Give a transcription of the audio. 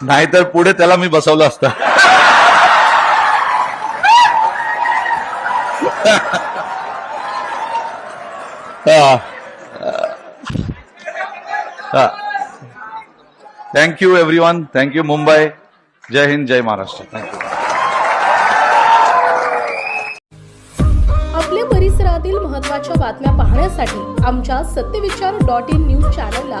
नाहीतर पुढे त्याला मी बसवलं असतं. Thank you every one thank you Mumbai जय हिंद जय महाराष्ट्र थँक्यू आपल्या परिसरातील महत्त्वाच्या बातम्या पाहण्यासाठी आमच्या सत्यविचार डॉट इन न्यूज चॅनलला